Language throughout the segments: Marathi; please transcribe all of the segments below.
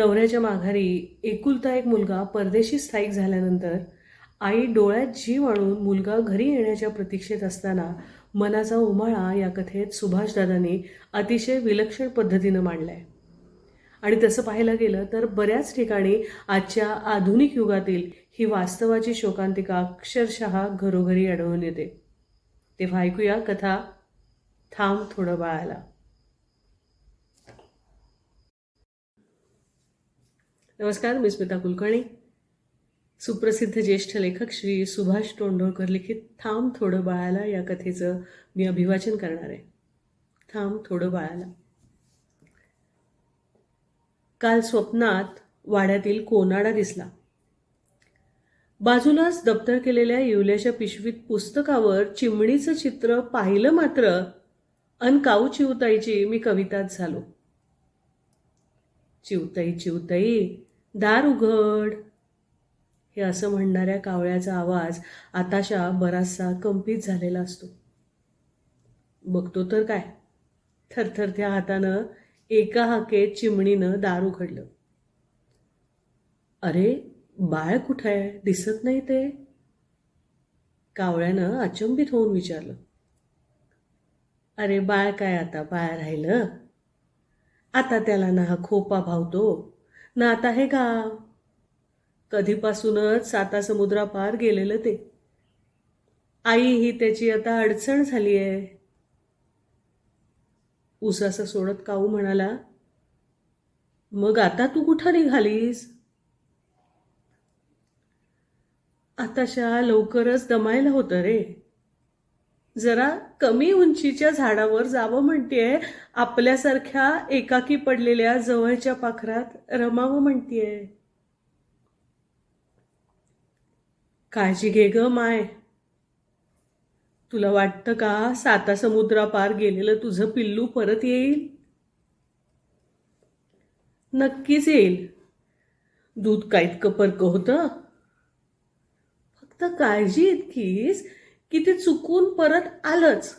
नवऱ्याच्या माघारी एकुलता एक मुलगा परदेशी स्थायिक झाल्यानंतर आई डोळ्यात जीव आणून मुलगा घरी येण्याच्या प्रतीक्षेत असताना मनाचा उमाळा या कथेत सुभाषदादांनी अतिशय विलक्षण पद्धतीनं मांडलाय. आणि तसं पाहायला गेलं तर बऱ्याच ठिकाणी आजच्या आधुनिक युगातील ही वास्तवाची शोकांतिका अक्षरशः घरोघरी आढळून येते. तेव्हा ऐकूया कथा थांब थोडं बाळाला. नमस्कार मी स्मिता कुलकर्णी. सुप्रसिद्ध ज्येष्ठ लेखक श्री सुभाष तोंडोळकर लिखित थांब थोडं बाळाला या कथेचं मी अभिवाचन करणार आहे. थांब थोडं बाळाला काल स्वप्नात वाड्यातील कोनाडा दिसला. बाजूलाच दप्तर केलेल्या येवल्याच्या पिशवीत पुस्तकावर चिमणीचं चित्र पाहिलं मात्र अन काऊ चिवताईची मी कविताच झालो. चिवताई चिवताई दार उघड. हे असं म्हणणाऱ्या कावळ्याचा आवाज आताशा बराचसा कंपित झालेला असतो. बघतो तर काय? थरथरत्या हातानं एका हाकेत चिमणीनं दार उघडलं. अरे बाळ कुठं आहे? दिसत नाही ते. कावळ्यानं अचंबित होऊन विचारलं. अरे बाळ काय आता बाळ राहिलं? आता त्याला ना हा खोपा भावतो. ना आता का कधीपासूनच साता समुद्रापार गेलेलं ते. आई ही त्याची आता अडचण झाली आहे उसासा सोडत काऊ म्हणाला मग आता तू कुठं निघालीस? आताशा लवकरच दमायला होतं रे. जरा कमी उंचीच्या झाडावर जावं म्हणतेय. आपल्यासारख्या एकाकी पडलेल्या जवळच्या पाखरात रमावं म्हणतेय. काळजी घे ग माय. तुला वाटतं का साता समुद्रापार गेलेलं तुझं पिल्लू परत येईल? नक्कीच येईल. दूध का इतकं परक होतं? फक्त काळजी इतकीच. की ते चुकून परत आलंच.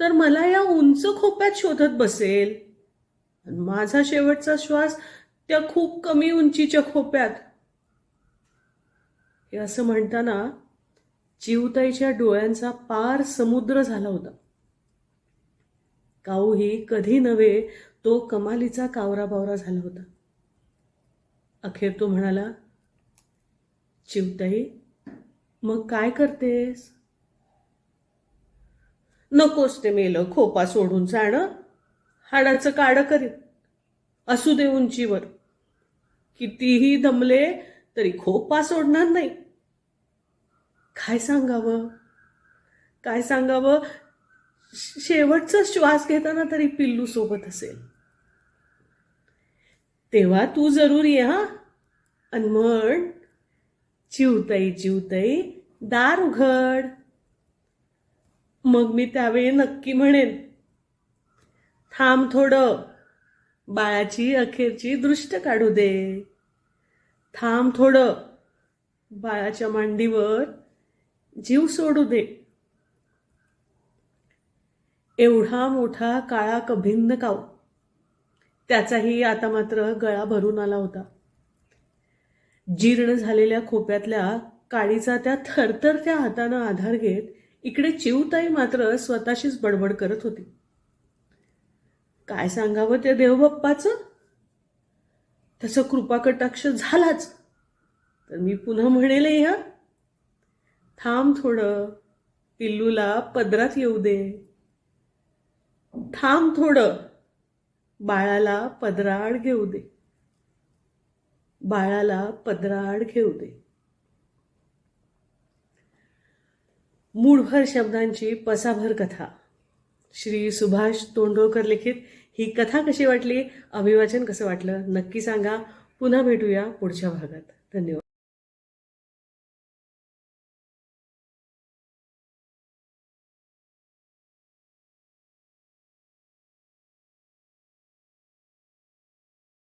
तर मला या उंच खोप्यात शोधत बसेल. माझा शेवटचा श्वास त्या खूप कमी उंचीच्या खोप्यात. हे असं म्हणताना चिवताईच्या डोळ्यांचा पार समुद्र झाला होता. काऊही कधी नव्हे तो कमालीचा कावरा बावरा झाला होता. अखेर तो म्हणाला चिवताई मग काय करतेस? नकोस ते मेलं खोपा सोडून जाणं. हाडाचं काडं करीत असू दे उंचीवर. कितीही दमले तरी खोपा सोडणार नाही. काय सांगावं? काय सांगावं? शेवटचा श्वास घेताना तरी पिल्लू सोबत असेल. तेव्हा तू जरूर ये हा. आणि म्हण चिवताई चिवताई दार उघड मग मी त्यावेळी नक्की म्हणेन. थांब थोडं. बाळाची अखेरची दृष्ट काढू दे. थांब थोडं. बाळाच्या मांडीवर जीव सोडू दे. एवढा मोठा काळा कभिन्न काव त्याचाही आता मात्र गळा भरून आला होता. जीर्ण झालेल्या खोप्यातल्या काळीचा त्या थरथरत्या हातानं आधार घेत इकडे चिवताई मात्र स्वतःशीच बडबड करत होती. काय सांगावं त्या देवबाप्पाचं? त्याचं कृपाकटाक्ष झालाच. तर मी पुन्हा म्हणेल ह्या थांब थोडं पिल्लूला पदरात येऊ दे. थांब थोडं बाळाला पदराड घेऊ दे. बाळाला पदराड घेऊ दे. मूळभर शब्दांची पसाभर कथा. श्री सुभाष तोंडोळकर लिखित ही कथा कशी वाटली? अभिवाचन कसं वाटलं? नक्की सांगा. पुन्हा भेटूया पुढच्या भागात. धन्यवाद.